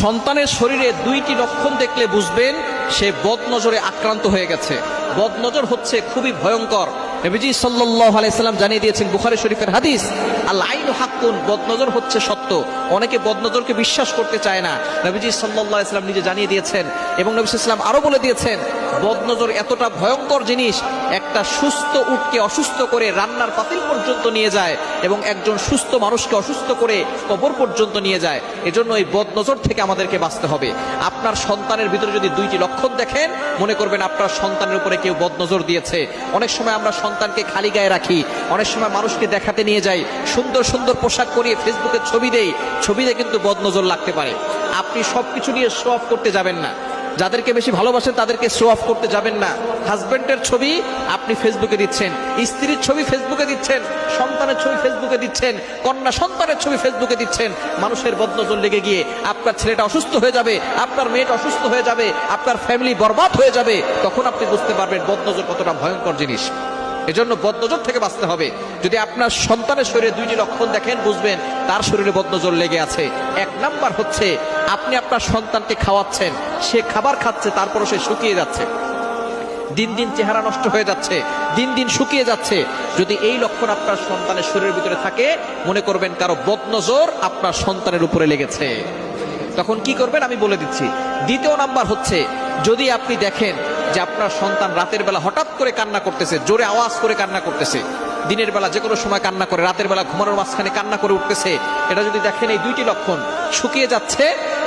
সন্তানের শরীরে দুইটি লক্ষণ দেখলে বুঝবেন সে বদনজরে আক্রান্ত হয়ে গেছে। বদনজর হচ্ছে খুবই ভয়ঙ্কর। নবীজি সাল্লাল্লাহু আলাইহি সাল্লাম জানিয়ে দিয়েছেন বুখারী শরীফের হাদিস আল আইনু হাক্কুন, বদনজর হচ্ছে সত্য। অনেকে বদনজরকে বিশ্বাস করতে চায় না। নবীজি সাল্লাল্লাহু আলাইহি সাল্লাম নিজে জানিয়ে দিয়েছেন এবং নবী সাল্লাম আরও বলে দিয়েছেন, বদনজর এতটা ভয়ঙ্কর জিনিস, একটা সুস্থ উটকে অসুস্থ করে রান্নার পাতিল পর্যন্ত নিয়ে যায় এবং একজন সুস্থ মানুষকে অসুস্থ করে কবর পর্যন্ত নিয়ে যায়। এজন্য এই বদনজর থেকে আমাদেরকে বাঁচতে হবে। আপনার সন্তানের ভিতরে যদি দুইটি লক্ষণ দেখেন, মনে করবেন আপনার সন্তানের উপরে কেউ বদনজর দিয়েছে। অনেক সময় আমরা সন্তানকে খালি গায়ে রাখি, অনেক সময় মানুষকে দেখাতে নিয়ে যাই, সুন্দর সুন্দর পোশাক করিয়ে ফেসবুকে ছবি দেই ছবিতে কিন্তু বদনজর লাগতে পারে। আপনি সবকিছু নিয়ে শো অফ করতে যাবেন না। যাদেরকে বেশি ভালোবাসেন তাদেরকে শো অফ করতে যাবেন না। হাজবেন্ডের ছবি আপনি ফেসবুকে দিচ্ছেন, স্ত্রীর ছবি ফেসবুকে দিচ্ছেন, সন্তানের ছবি ফেসবুকে দিচ্ছেন, কন্যা সন্তানের ছবি ফেসবুকে দিচ্ছেন। মানুষের বদনজর লেগে গিয়ে আপনার ছেলেটা অসুস্থ হয়ে যাবে, আপনার মেয়েটা অসুস্থ হয়ে যাবে, আপনার ফ্যামিলি বরবাদ হয়ে যাবে, তখন আপনি বুঝতে পারবেন বদনজর কতটা ভয়ঙ্কর জিনিস। এজন্য বদনজর থেকে বাঁচতে হবে। যদি আপনার সন্তানের শরীরে দুইটি লক্ষণ দেখেন, বুঝবেন তার শরীরে বদনজর লেগে আছে। এক নাম্বার হচ্ছে, আপনি আপনার সন্তানকে খাওয়াচ্ছেন, সে খাবার খাচ্ছে, তারপরও সে শুকিয়ে যাচ্ছে। দিন দিন চেহারা নষ্ট হয়ে যাচ্ছে, দিন দিন শুকিয়ে যাচ্ছে। যদি এই লক্ষণ আপনার সন্তানের শরীরের ভিতরে থাকে, মনে করবেন কারও বদনজর আপনার সন্তানের উপরে লেগেছে। তখন কি করবেন? আমি বলে দিচ্ছি। দ্বিতীয় নাম্বার হচ্ছে, যদি আপনি দেখেন যে আপনার সন্তান রাতের বেলা হঠাৎ করে কান্না করতেছে, জোরে আওয়াজ করে কান্না করতেছে, দিনের বেলা যে কোনো সময় কান্না করে, রাতের বেলা ঘুমানোর মাঝখানে কান্না করে উঠতেছে, এটা যদি দেখেন এই দুইটি লক্ষণ, শুকিয়ে যাচ্ছে,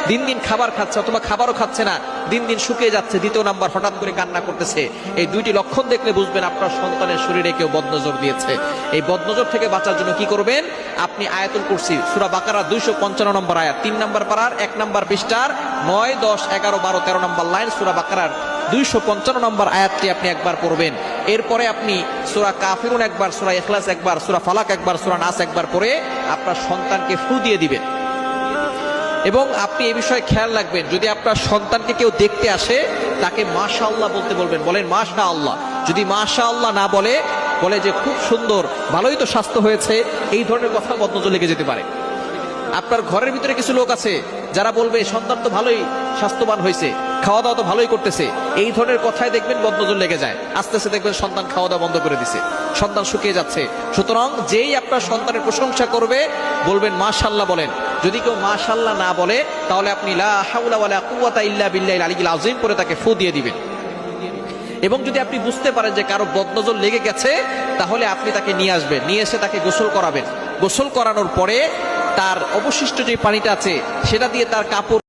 দিন দিন খাবার খাচ্ছে অথবা খাবারও খাচ্ছে না, দিন দিন শুকিয়ে যাচ্ছে, দ্বিতীয় নাম্বার হঠাৎ করে কান্না করতেছে, এই দুইটি লক্ষণ দেখলে বুঝবেন আপনার সন্তানের শরীরে কেউ বদনজর দিয়েছে। এই বদনজর থেকে বাঁচার জন্য কি করবেন? আপনি আয়াতুল কুরসি, সুরা বাকারা দুইশো পঞ্চান্ন নম্বর আয়াত, তিন নম্বর পাড়ার এক নম্বর পৃষ্ঠার, নয়, দশ, এগারো, বারো, তেরো নম্বর লাইন সুরা বাকারার দুইশো পঞ্চান্ন নম্বর আয়াতটি আপনি একবার পড়বেন। এরপরে আপনি সুরা কাফিরুন একবার, সুরা এখলাস একবার, সুরা ফালাক একবার, সুরা নাস একবার পড়ে আপনার সন্তানকে ফু দিয়ে দিবেন। এবং আপনি এই বিষয়ে খেয়াল রাখবেন, যদি আপনার সন্তানকে কেউ দেখতে আসে, তাকে মাশা আল্লাহ বলতে বলবেন। বলেন মাশা আল্লাহ যদি মাশা আল্লাহ না বলে বলে যে, খুব সুন্দর, ভালোই তো স্বাস্থ্য হয়েছে, এই ধরনের কথা বদনজর লেগে যেতে পারে। আপনার ঘরের ভিতরে কিছু লোক আছে, যারা বলবে, সন্তান তো ভালোই স্বাস্থ্যবান হয়েছে। খাওয়া দাওয়া তো ভালোই করতেছে। এই ধরনের কথাই দেখবেন বদনজর লেগে যায়। আস্তে আস্তে দেখবেন সন্তান খাওয়া দাওয়া বন্ধ করে দিছে। সন্তান শুকিয়ে যাচ্ছে। সুতরাং যেই আপনার সন্তানের প্রশংসা করবে, বলবেন মাশাল্লাহ বলেন। যদি কেউ মাশাল্লাহ না বলে, তাহলে আপনি আযীম করে তাকে ফু দিয়ে দিবেন। এবং যদি আপনি বুঝতে পারেন যে কারও বদনজর লেগে গেছে, তাহলে আপনি তাকে নিয়ে আসবেন। নিয়ে এসে তাকে গোসল করাবেন। গোসল করানোর পরে তার অবশিষ্ট যে পানিটা আছে, সেটা দিয়ে তার কাপড়